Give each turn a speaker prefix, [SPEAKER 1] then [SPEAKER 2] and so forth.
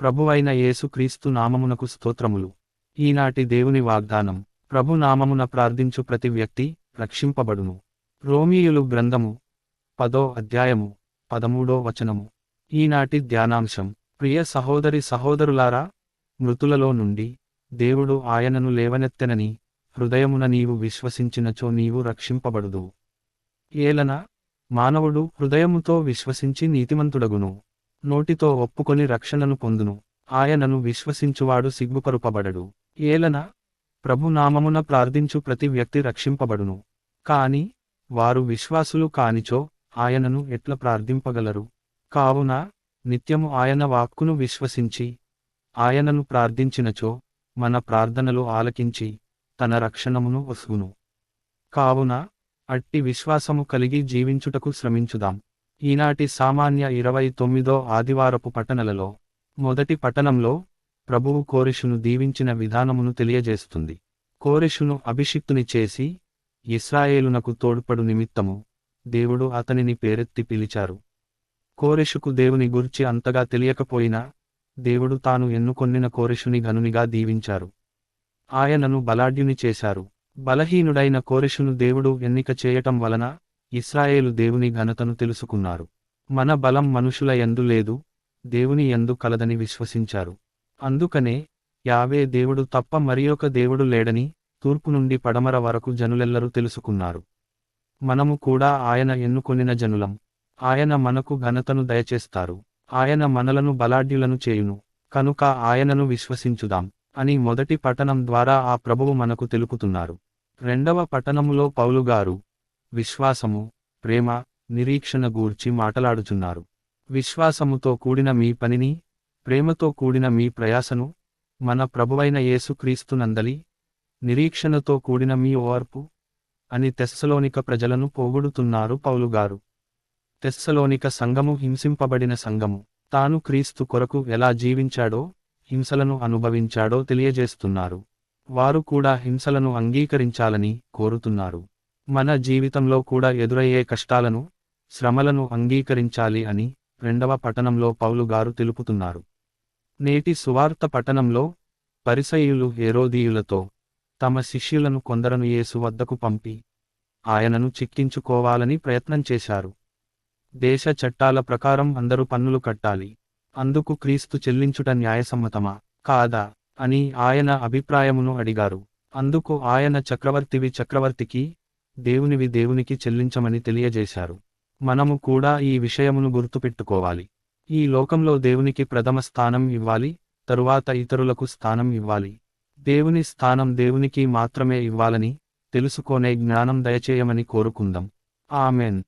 [SPEAKER 1] ప్రభువైన యేసు క్రీస్తు నామమునకు స్తోత్రములు. ఈనాటి దేవుని వాగ్దానం ప్రభు నామమున ప్రార్థించు ప్రతి వ్యక్తి రక్షింపబడును. రోమీయులు గ్రంథము పదో అధ్యాయము పదమూడో వచనము. ఈనాటి ధ్యానాంశం ప్రియ సహోదరి సహోదరులారా మృతులలో నుండి దేవుడు ఆయనను లేవనెత్తెనని హృదయమున నీవు విశ్వసించినచో నీవు రక్షింపబడుదు ఏలన మానవుడు హృదయముతో విశ్వసించి నీతిమంతుడగును. నోటితో ఒప్పుకొని రక్షణను పొందును. ఆయనను విశ్వసించువాడు సిగ్గుపరుపబడడు. ఏలన ప్రభు నామమున ప్రార్థించు ప్రతి వ్యక్తి రక్షింపబడును. కాని వారు విశ్వాసులు కానిచో ఆయనను ఎట్ల ప్రార్థింపగలరు? కావున నిత్యము ఆయన వాక్కును విశ్వసించి ఆయనను ప్రార్థించినచో మన ప్రార్థనలు ఆలకించి తన రక్షణమును వసుగును కావున అట్టి విశ్వాసము కలిగి జీవించుటకు శ్రమించుదాం. ఈనాటి సామాన్య ఇరవై తొమ్మిదో ఆదివారపు పట్టణలలో మొదటి పట్టణంలో ప్రభువు కోరిషును దీవించిన విధానమును తెలియజేస్తుంది. కోరిషును అభిషిక్తుని చేసి ఇస్రాయేలునకు తోడ్పడు నిమిత్తము దేవుడు అతనిని పేరెత్తి పిలిచారు. కోరెషుకు దేవుని గురించి అంతగా తెలియకపోయినా దేవుడు తాను ఎన్నుకొన్నిన కోరెషుని గనునిగా దీవించారు. ఆయనను బలాఢ్యుని చేశారు. బలహీనుడైన కోరెషును దేవుడు ఎన్నిక చేయటం వలన ఇస్రాయేలు దేవుని ఘనతను తెలుసుకున్నారు. మన బలం మనుషుల యందు లేదు దేవుని యందు కలదని విశ్వసించారు. అందుకనే యావే దేవుడు తప్ప మరియొక దేవుడు లేడని తూర్పు నుండి పడమర వరకు జనులెల్లరూ తెలుసుకున్నారు. మనము కూడా ఆయన ఎన్నుకొనిన జనులం. ఆయన మనకు ఘనతను దయచేస్తారు. ఆయన మనలను బలాఢ్యులను చేయును. కనుక ఆయనను విశ్వసించుదాం అని మొదటి పట్టణం ద్వారా ఆ ప్రభువు మనకు తెలుపుతున్నారు. రెండవ పట్టణములో పౌలుగారు విశ్వాసము ప్రేమ నిరీక్షణ గూర్చి మాటలాడుచున్నారు. విశ్వాసముతో కూడిన మీ పనిని ప్రేమతో కూడిన మీ ప్రయాసను మన ప్రభువైన యేసుక్రీస్తునందలి నిరీక్షణతో కూడిన మీ ఓర్పు అని తెస్సలోనిక ప్రజలను పోగొడుతున్నారు పౌలుగారు తెస్సలోనిక సంఘము హింసింపబడిన సంఘము తాను క్రీస్తు కొరకు ఎలా జీవించాడో హింసలను అనుభవించాడో తెలియజేస్తున్నారు. వారు కూడా హింసలను అంగీకరించాలని కోరుతున్నారు. మన జీవితంలో కూడా ఎదురయ్యే కష్టాలను శ్రమలను అంగీకరించాలి అని రెండవ పట్టణంలో పౌలు గారు తెలుపుతున్నారు. నేటి సువార్త పట్టణంలో పరిసయులు హేరోదీయులతో తమ శిష్యులను కొందరను యేసు వద్దకు పంపి ఆయనను చిక్కించుకోవాలని ప్రయత్నం చేశారు. దేశ చట్టాల ప్రకారం అందరూ పన్నులు కట్టాలి. అందుకు క్రీస్తు చెల్లించుట న్యాయసమ్మతమా? కాదా? అని ఆయన అభిప్రాయమును అడిగారు. అందుకు ఆయన చక్రవర్తివి చక్రవర్తికి దేవునివి దేవునికి చెల్లించమని తెలియజేశారు. మనము కూడా ఈ విషయమును గుర్తుపెట్టుకోవాలి. ఈ లోకంలో దేవునికి ప్రథమ స్థానం ఇవ్వాలి తరువాత ఇతరులకు స్థానం ఇవ్వాలి. దేవుని స్థానం దేవునికి మాత్రమే ఇవ్వాలని తెలుసుకోనే జ్ఞానం దయచేయమని కోరుకుందాం. ఆమెన్.